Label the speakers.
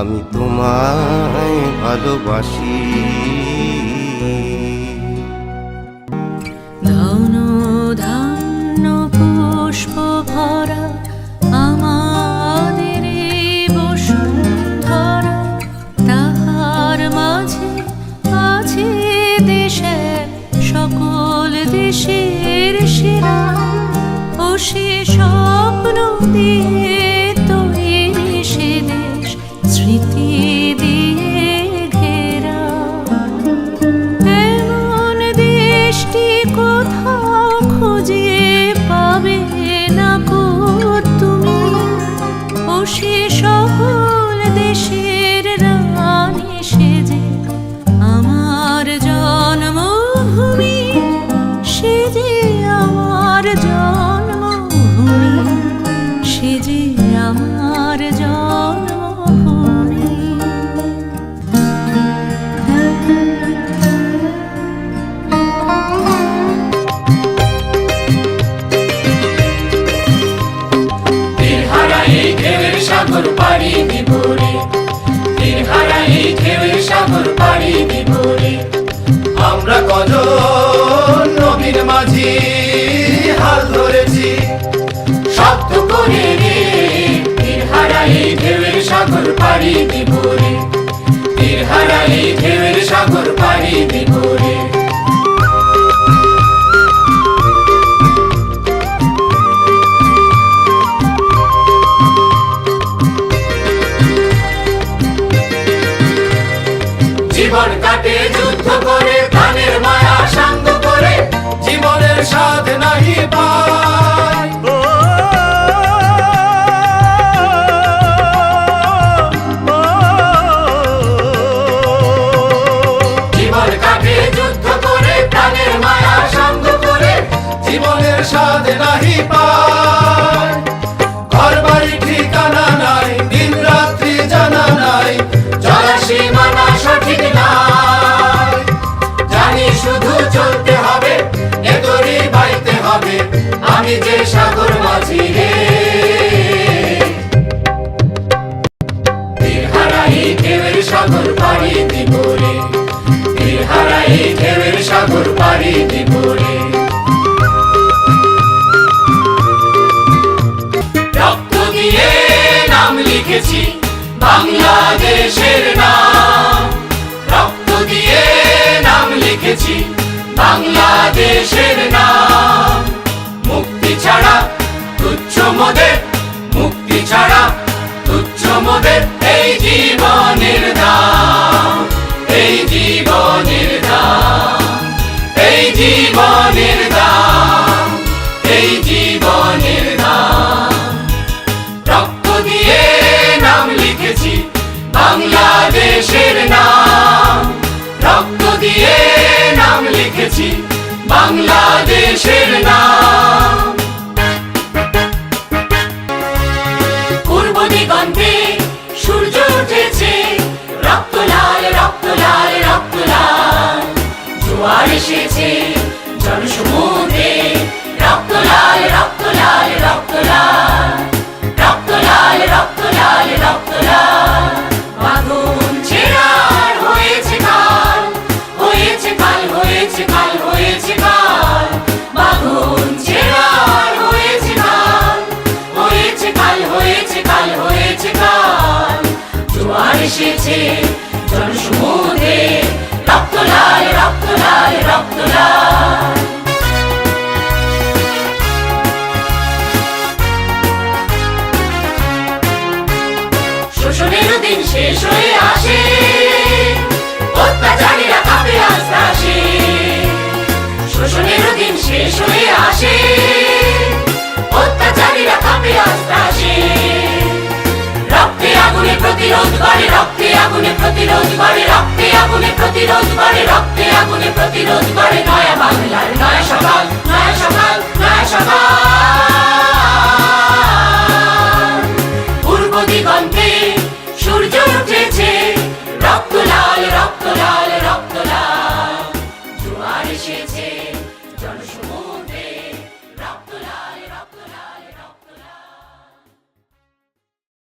Speaker 1: আমি তোমায় ভালোবাসি।
Speaker 2: ধন, ধান্য, পুষ্প ভরা আমাদের বসুন্ধরা। তাহার মাঝে আছে দেশের সকল দেশের সেরা। ও সে
Speaker 3: সাগর পাড়ি দিব রে তীরহারা এই ঢেউয়ের সাগর পাড়ি দিব আমরা কজন নবীর মাঝি হাল ধরেছি। শব্দ করে রে তীরহারা এই ঢেউয়ের সাগর পাড়ি দিব রে তীরহারা এই ঢেউয়ের সাগর পাড়ি দিব জীবনের সাগর মাঝি রে হারাই ঢেউয়ের সাগর পাড়ি দিব রে হারাই ঢেউয়ের সাগর পাড়ি দিব রে রক্ত দিয়ে নাম লিখেছি বাংলাদেশের নাম। রক্ত দিয়ে নাম লিখেছি বাংলাদেশের মোদের মুক্তি ছাড়া তুচ্ছ মোদের এই জীবনের দাম, এই জীবনের দাম, এই জীবনের দাম, এই জীবনের দাম। রক্ত দিয়ে নাম লিখেছি বাংলাদেশের নাম। রক্ত দিয়ে নাম লিখেছি বাংলাদেশের নাম জোয়ার এসেছে, জনসমুদ্রে রক্ত লাল রক্ত লাল রক্ত লাল রক্ত লাল রক্ত লাল রক্ত লাল। বাঁধন ছেড়ার হয়েছে কাল হয়েছে কাল হয়েছে কাল হয়েছে কাল। বাঁধন ছেড়ার হয়েছে কাল হয়েছে কাল হয়েছে কাল হয়েছে কাল। জোয়ার এসেছে লাল রক্ত লাল শোষণের দিন শেষ হয়ে আসে, অত্যাচারীরা কাপে আস্তে আসে শোষণের দিন শেষ হয়ে আসে, অত্যাচারীরা কাপে আস্তে আসে প্রতিরোধ করে, রক্তে আগুনে প্রতিরোধ করে, রক্ত আগুনে প্রতিরোধ করে রক্তে আগুনে প্রতিরোধ করে নয়া বাংলার নয়া সকাল।